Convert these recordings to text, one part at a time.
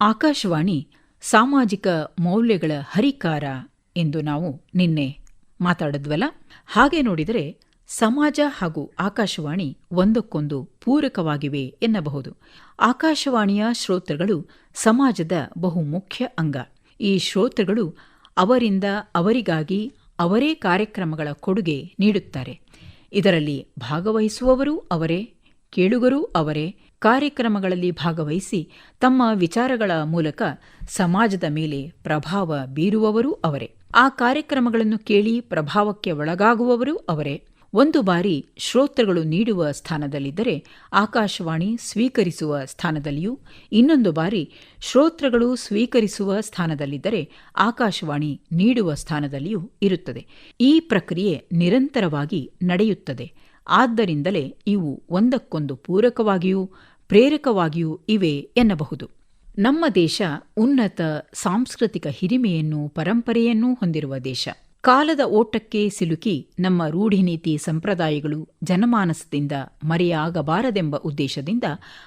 ಆಕಾಶವಾಣಿ ಸಾಮಾಜಿಕ ಮೌಲ್ಯಗಳ ಹರಿಕಾರ ಎಂದು ನಾವು ನಿನ್ನೆ ಮಾತಾಡಿದ್ವಲ್ಲ? ಹಾಗೆ ನೋಡಿದರೆ ಸಮಾಜ ಹಾಗೂ ಆಕಾಶವಾಣಿ ಒಂದಕ್ಕೊಂದು ಪೂರಕವಾಗಿವೆ ಎನ್ನಬಹುದು. ಆಕಾಶವಾಣಿಯ ಶ್ರೋತೃಗಳು ಸಮಾಜದ ಬಹು ಮುಖ್ಯ ಅಂಗ. ಈ ಶ್ರೋತೃಗಳು ಅವರಿಂದ ಅವರಿಗಾಗಿ ಅವರೇ ಕಾರ್ಯಕ್ರಮಗಳ ಕೊಡುಗೆ ನೀಡುತ್ತಾರೆ. ಇದರಲ್ಲಿ ಭಾಗವಹಿಸುವವರೂ ಅವರೇ, ಕೇಳುಗರೂ ಅವರೇ ಕಾರ್ಯಕ್ರಮಗಳಲ್ಲಿ ಭಾಗವಹಿಸಿ ತಮ್ಮ ವಿಚಾರಗಳ ಮೂಲಕ ಸಮಾಜದ ಮೇಲೆ ಪ್ರಭಾವ ಬೀರುವವರೂ ಅವರೇ. ಆ ಕಾರ್ಯಕ್ರಮಗಳನ್ನು ಕೇಳಿ ಪ್ರಭಾವಕ್ಕೆ ಒಳಗಾಗುವವರೂ ಅವರೇ. ಒಂದು ಬಾರಿ ಶ್ರೋತೃಗಳು ನೀಡುವ ಸ್ಥಾನದಲ್ಲಿದ್ದರೆ ಆಕಾಶವಾಣಿ ಸ್ವೀಕರಿಸುವ ಸ್ಥಾನದಲ್ಲಿಯೂ, ಇನ್ನೊಂದು ಬಾರಿ ಶ್ರೋತೃಗಳು ಸ್ವೀಕರಿಸುವ ಸ್ಥಾನದಲ್ಲಿದ್ದರೆ ಆಕಾಶವಾಣಿ ನೀಡುವ ಸ್ಥಾನದಲ್ಲಿಯೂ ಇರುತ್ತದೆ. ಈ ಪ್ರಕ್ರಿಯೆ ನಿರಂತರವಾಗಿ ನಡೆಯುತ್ತದೆ. ಆದ್ದರಿಂದಲೇ ಇವು ಒಂದಕ್ಕೊಂದು ಪೂರಕವಾಗಿಯೂ ಪ್ರೇರಕವಾಗಿಯೂ ಇವೆ ಎನ್ನಬಹುದು. ನಮ್ಮ ದೇಶ ಉನ್ನತ ಸಾಂಸ್ಕೃತಿಕ ಹಿರಿಮೆಯನ್ನು ಪರಂಪರೆಯನ್ನೂ ಹೊಂದಿರುವ ದೇಶ. ಕಾಲದ ಓಟಕ್ಕೆ ಸಿಲುಕಿ ನಮ್ಮ ರೂಢಿನೀತಿ ಸಂಪ್ರದಾಯಗಳು ಜನಮಾನಸದಿಂದ ಮರೆಯಾಗಬಾರದೆಂಬ ಉದ್ದೇಶದಿಂದ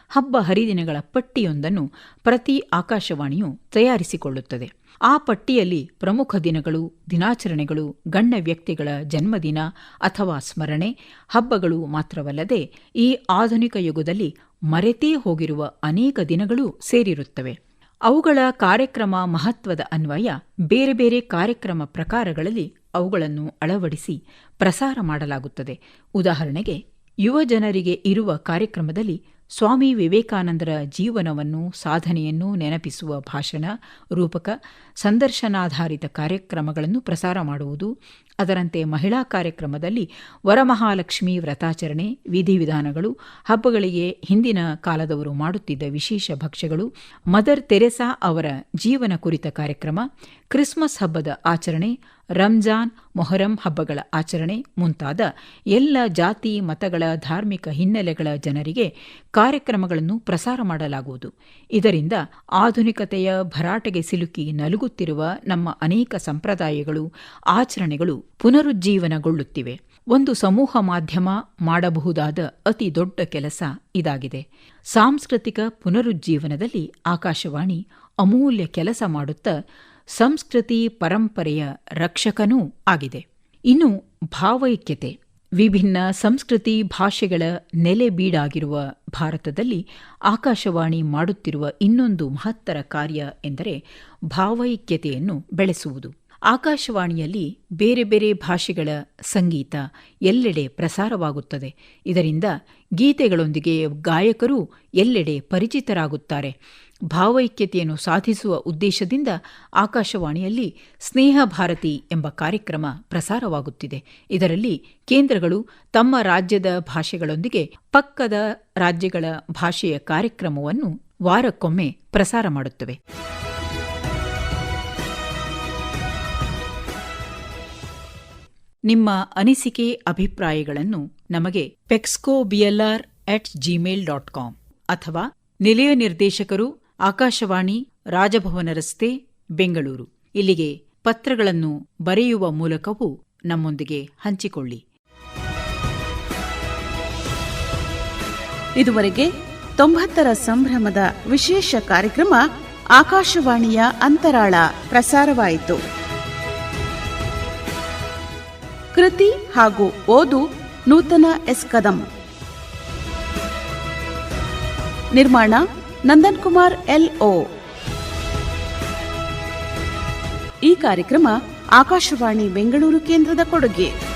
ಹಬ್ಬ ಹರಿದಿನಗಳ ಪಟ್ಟಿಯೊಂದನ್ನು ಪ್ರತಿ ಆಕಾಶವಾಣಿಯು ತಯಾರಿಸಿಕೊಳ್ಳುತ್ತದೆ. ಆ ಪಟ್ಟಿಯಲ್ಲಿ ಪ್ರಮುಖ ದಿನಗಳು, ದಿನಾಚರಣೆಗಳು, ಗಣ್ಯ ವ್ಯಕ್ತಿಗಳ ಜನ್ಮದಿನ ಅಥವಾ ಸ್ಮರಣೆ, ಹಬ್ಬಗಳು ಮಾತ್ರವಲ್ಲದೆ ಈ ಆಧುನಿಕ ಯುಗದಲ್ಲಿ ಮರೆತೇ ಹೋಗಿರುವ ಅನೇಕ ದಿನಗಳು ಸೇರಿರುತ್ತವೆ. ಅವುಗಳ ಕಾರ್ಯಕ್ರಮ ಮಹತ್ವದ ಅನ್ವಯ ಬೇರೆ ಬೇರೆ ಕಾರ್ಯಕ್ರಮ ಪ್ರಕಾರಗಳಲ್ಲಿ ಅವುಗಳನ್ನು ಅಳವಡಿಸಿ ಪ್ರಸಾರ ಮಾಡಲಾಗುತ್ತದೆ. ಉದಾಹರಣೆಗೆ, ಯುವ ಜನರಿಗೆ ಇರುವ ಕಾರ್ಯಕ್ರಮದಲ್ಲಿ ಸ್ವಾಮಿ ವಿವೇಕಾನಂದರ ಜೀವನವನ್ನು, ಸಾಧನೆಯನ್ನು ನೆನಪಿಸುವ ಭಾಷಣ, ರೂಪಕ, ಸಂದರ್ಶನಾಧಾರಿತ ಕಾರ್ಯಕ್ರಮಗಳನ್ನು ಪ್ರಸಾರ ಮಾಡುವುದು, ಅದರಂತೆ ಮಹಿಳಾ ಕಾರ್ಯಕ್ರಮದಲ್ಲಿ ವರಮಹಾಲಕ್ಷ್ಮಿ ವ್ರತಾಚರಣೆ, ವಿಧಿವಿಧಾನಗಳು, ಹಬ್ಬಗಳಿಗೆ ಹಿಂದಿನ ಕಾಲದವರು ಮಾಡುತ್ತಿದ್ದ ವಿಶೇಷ ಭಕ್ಷ್ಯಗಳು, ಮದರ್ ತೆರೆಸಾ ಅವರ ಜೀವನ ಕುರಿತ ಕಾರ್ಯಕ್ರಮ, ಕ್ರಿಸ್ಮಸ್ ಹಬ್ಬದ ಆಚರಣೆ ರಂಜಾನ್, ಮೊಹರಂ ಹಬ್ಬಗಳ ಆಚರಣೆ ಮುಂತಾದ ಎಲ್ಲ ಜಾತಿ, ಮತಗಳ, ಧಾರ್ಮಿಕ ಹಿನ್ನೆಲೆಗಳ ಜನರಿಗೆ ಕಾರ್ಯಕ್ರಮಗಳನ್ನು ಪ್ರಸಾರ ಮಾಡಲಾಗುವುದು. ಇದರಿಂದ ಆಧುನಿಕತೆಯ ಭರಾಟೆಗೆ ಸಿಲುಕಿ ನಲುಗುತ್ತಿರುವ ನಮ್ಮ ಅನೇಕ ಸಂಪ್ರದಾಯಗಳು, ಆಚರಣೆಗಳು ಪುನರುಜ್ಜೀವನಗೊಳ್ಳುತ್ತಿವೆ. ಒಂದು ಸಮೂಹ ಮಾಧ್ಯಮ ಮಾಡಬಹುದಾದ ಅತಿ ದೊಡ್ಡ ಕೆಲಸ ಇದಾಗಿದೆ. ಸಾಂಸ್ಕೃತಿಕ ಪುನರುಜ್ಜೀವನದಲ್ಲಿ ಆಕಾಶವಾಣಿ ಅಮೂಲ್ಯ ಕೆಲಸ ಮಾಡುತ್ತಾ ಸಂಸ್ಕೃತಿ ಪರಂಪರೆಯ ರಕ್ಷಕನೂ ಆಗಿದೆ. ಇನ್ನು ಭಾವೈಕ್ಯತೆ, ವಿಭಿನ್ನ ಸಂಸ್ಕೃತಿ ಭಾಷೆಗಳ ನೆಲೆಬೀಡಾಗಿರುವ ಭಾರತದಲ್ಲಿ ಆಕಾಶವಾಣಿ ಮಾಡುತ್ತಿರುವ ಇನ್ನೊಂದು ಮಹತ್ತರ ಕಾರ್ಯ ಎಂದರೆ ಭಾವೈಕ್ಯತೆಯನ್ನು ಬೆಳೆಸುವುದು. ಆಕಾಶವಾಣಿಯಲ್ಲಿ ಬೇರೆ ಬೇರೆ ಭಾಷೆಗಳ ಸಂಗೀತ ಎಲ್ಲೆಡೆ ಪ್ರಸಾರವಾಗುತ್ತದೆ. ಇದರಿಂದ ಗೀತೆಗಳೊಂದಿಗೆ ಗಾಯಕರು ಎಲ್ಲೆಡೆ ಪರಿಚಿತರಾಗುತ್ತಾರೆ. ಭಾವೈಕ್ಯತೆಯನ್ನು ಸಾಧಿಸುವ ಉದ್ದೇಶದಿಂದ ಆಕಾಶವಾಣಿಯಲ್ಲಿ ಸ್ನೇಹ ಭಾರತಿ ಎಂಬ ಕಾರ್ಯಕ್ರಮ ಪ್ರಸಾರವಾಗುತ್ತಿದೆ. ಇದರಲ್ಲಿ ಕೇಂದ್ರಗಳು ತಮ್ಮ ರಾಜ್ಯದ ಭಾಷೆಗಳೊಂದಿಗೆ ಪಕ್ಕದ ರಾಜ್ಯಗಳ ಭಾಷೆಯ ಕಾರ್ಯಕ್ರಮವನ್ನು ವಾರಕ್ಕೊಮ್ಮೆ ಪ್ರಸಾರ ಮಾಡುತ್ತವೆ. ನಿಮ್ಮ ಅನಿಸಿಕೆ ಅಭಿಪ್ರಾಯಗಳನ್ನು ನಮಗೆ pexco BLR at Gmail dot com ಅಥವಾ ನಿಲಯ ನಿರ್ದೇಶಕರು ಆಕಾಶವಾಣಿ ರಾಜಭವನ ರಸ್ತೆ, ಬೆಂಗಳೂರು. ಇಲ್ಲಿಗೆ ಪತ್ರಗಳನ್ನು ಬರೆಯುವ ಮೂಲಕವೂ ನಮ್ಮೊಂದಿಗೆ ಹಂಚಿಕೊಳ್ಳಿ. ಇದುವರೆಗೆ ತೊಂಬತ್ತರ ಸಂಭ್ರಮದ ವಿಶೇಷ ಕಾರ್ಯಕ್ರಮ ಆಕಾಶವಾಣಿಯ ಅಂತರಾಳ ಪ್ರಸಾರವಾಯಿತು. ಕೃತಿ ಹಾಗೂ ಓದು ನೂತನ ಎಸ್ ಕದಂ. ನಿರ್ಮಾಣ ನಂದನ್ ಕುಮಾರ್ ಎಲ್ ಓ. ಈ ಕಾರ್ಯಕ್ರಮ ಆಕಾಶವಾಣಿ ಬೆಂಗಳೂರು ಕೇಂದ್ರದ ಕೊಡುಗೆ.